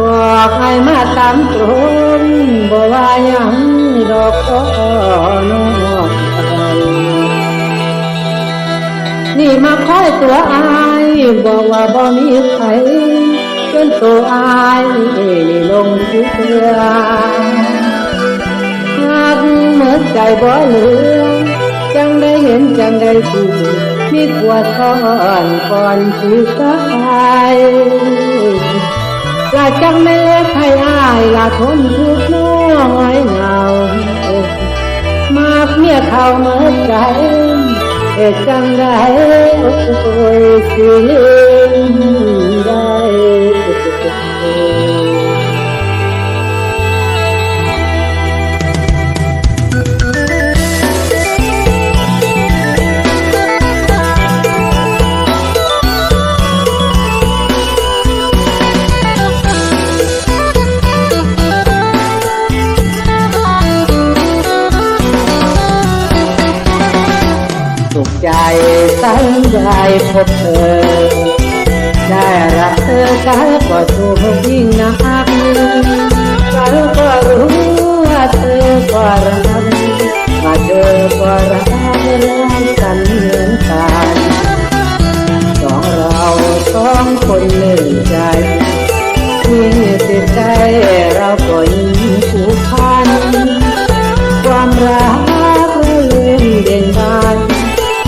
บอกให้มาตามตรงบอกว่ายังดอกก็นอกนี่มาคอยตัวอายบอกว่าบ่มีใครจนตัวอายนี่ลงทุกเรื่อหากเมื่อใจบ่เหลือจังได้เห็นจังได้ดูมีขวดทอนก่อนที่ตาย จังไม่เล็กให้อายละทนทุกน้องไอเหงา มากเมียเขาเมื่อใจเอ็ดจังได้โอ้ยสิได้ ใจตั้งใจพบเธอ ได้รักเธอกันก็ถูกยิ่งนักกันก็รู้ว่าเธอก็รักมาเจอก็รัก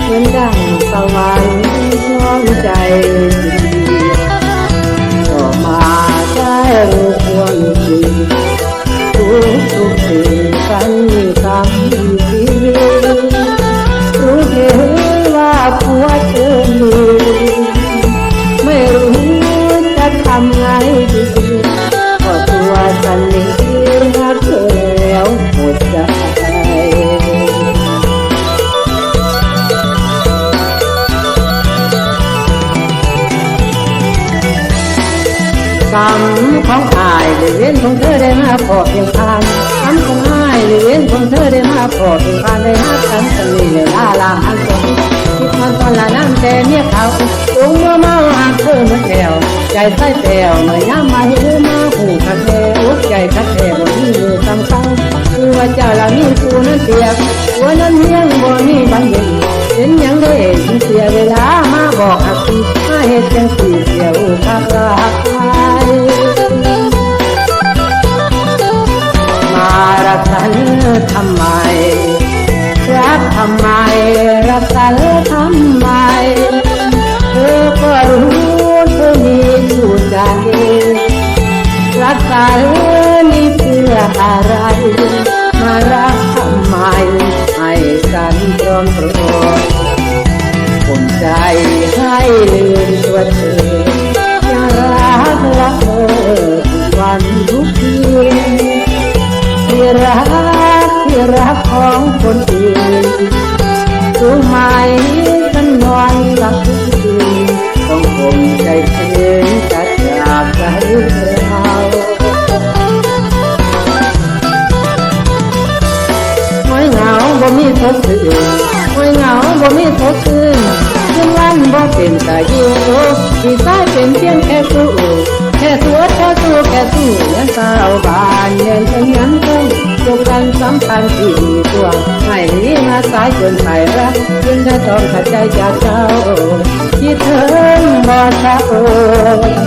เหมือนดังสวรรค์น้องใจต่อมาแจ้งควรจริงทุกทุกสิ่งกันคำชีรู้เห็นว่าผัวเธอมี ว้นของเธอได้มาพอเพียงพานกรรมของอายหรือเว้นของเธอได้มาพอเพียงพานได้ฮักกันสนิทเลยลาลาหันสมคิดมันตอนละน้ำแต่เมียเขาตรงเมื่อเมาหักเธอเมือแถวใจใส่แถวเมื่อยามมาเห็นมาหูคัดแท้อุกใจคัดแท้บ่มีมือตำเต้าคือว่าเจ้าละมีกูนั้นเปียหัวนั้นเฮียงบ่มีบังเย็นเห็นยังได้เสียเวลามาบอกหักทีมาเฮ็ดจังสี รักกันนี่เพื่ออะไร มารักทำไมให้กันตรอมตรอมผมใจให้ลืมตัวเธออย่ารักรักเธอทุกวันทุกคืนที่รักที่รักของคนอื่นรู้ไหม บ่มีทดสื่นไม่เหงาบ่มีทดสื่นคืนวันบ่เป็นตาอยู่ที่ใต้เป็นเพียงแค่สู้แค่ตัวแค่สู้แค่สู้ยังสาวบานเย็นเป็นยังคงจบกันสำคัญที่ดีตัวให้นี้มาสายจนไปรักจึงได้ต้องขัดใจจากเจ้าคิดถึงบ่ช้าเมียเขาเอ้